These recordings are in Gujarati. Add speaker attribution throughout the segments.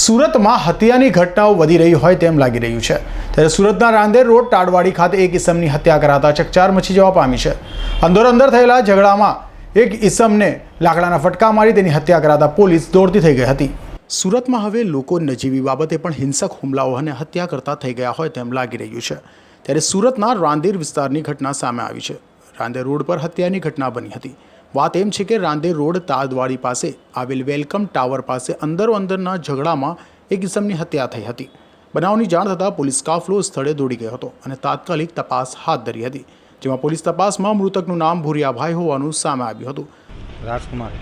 Speaker 1: સુરતમાં હત્યાની ઘટનાઓ વધી રહી હોય તેમ લાગી રહ્યું છે. ત્યારે સુરતના રાંદેર રોડ ટાડવાડી ખાતે એક ઇસમની હત્યા કરાતા ચકચાર મચી જવા પામી છે. અંદરોઅંદર થયેલા ઝઘડામાં એક ઇસમને લાકડાના ફટકા મારી તેની હત્યા કરાતા પોલીસ દોડતી થઈ ગઈ હતી. સુરતમાં હવે લોકો નજીવી બાબતે પણ હિંસક હુમલાઓ અને હત્યા કરતા થઈ ગયા હોય તેમ લાગી રહ્યું છે. ત્યારે સુરતના રાંદેર વિસ્તારની ઘટના સામે આવી છે. રાંદેર રોડ પર હત્યાની ઘટના બની હતી. વાત એમ છે કે રાંદે રોડ તાદવાડી પાસે આવેલ વેલકમ ટાવર પાસે અંદરો અંદરના ઝઘડામાં એક ઇસમની હત્યા થઈ હતી. બનાવની જાણ થતાં પોલીસ કાફલો સ્થળે દોડી ગયો હતો અને તાત્કાલિક તપાસ હાથ ધરી હતી જેમાં પોલીસ તપાસમાં મૃતકનું નામ ભૂરિયાભાઈ હોવાનું સામે આવ્યું હતું.
Speaker 2: રાજકુમાર.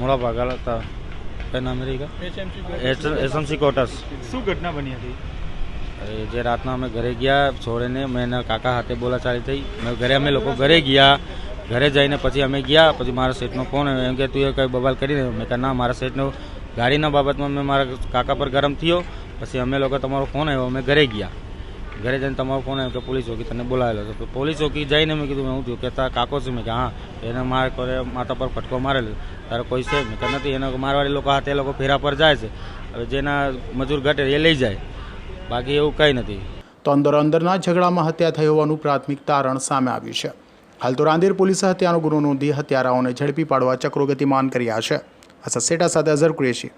Speaker 2: મોડા ભાગા હતા. એસએમસી ક્વાર્ટર્સ
Speaker 3: શું ઘટના બની હતી?
Speaker 2: જે રાતના અમે ઘરે ગયા, છોડીને મેં એના કાકા હાથે બોલાચાલી થઈ. ઘરે અમે લોકો ઘરે ગયા. ઘરે જઈને પછી અમે ગયા, પછી મારા સેટનો ફોન આવ્યો એમ કે, તું એ કંઈ બબાલ કરીને? મેં કહે ના, મારા શેઠનો ગાડીના બાબતમાં મેં મારા કાકા પર ગરમ થયો. પછી અમે લોકો તમારો ફોન આવ્યો, અમે ઘરે ગયા. ઘરે જઈને તમારો ફોન આવ્યો કે પોલીસ ચોકી તને બોલાવેલો તો પોલીસ ચોકી જઈને મેં કીધું, હું થયું કે તારા કાકો છે, મેં કે હા, એને માર કરે, માથા પર ફટકો મારેલો. તારો કોઈ છે? મેં કે નથી, એને મારવાડી લોકો હાથે લોકો ફેરા પર જાય છે. હવે જેના મજૂર ઘટે એ લઈ જાય. બાકી એવું કંઈ નથી.
Speaker 1: તો અંદર અંદરના ઝઘડામાં હત્યા થઈ હોવાનું પ્રાથમિક તારણ સામે આવ્યું છે. હાલ તો રાંદેર પોલીસે હત્યાનો ગુનો નોંધી હત્યારાઓને ઝડપી પાડવા ચક્રો ગતિમાન કર્યા છે. અસા સેટા સાથે અઝર કુરેશી.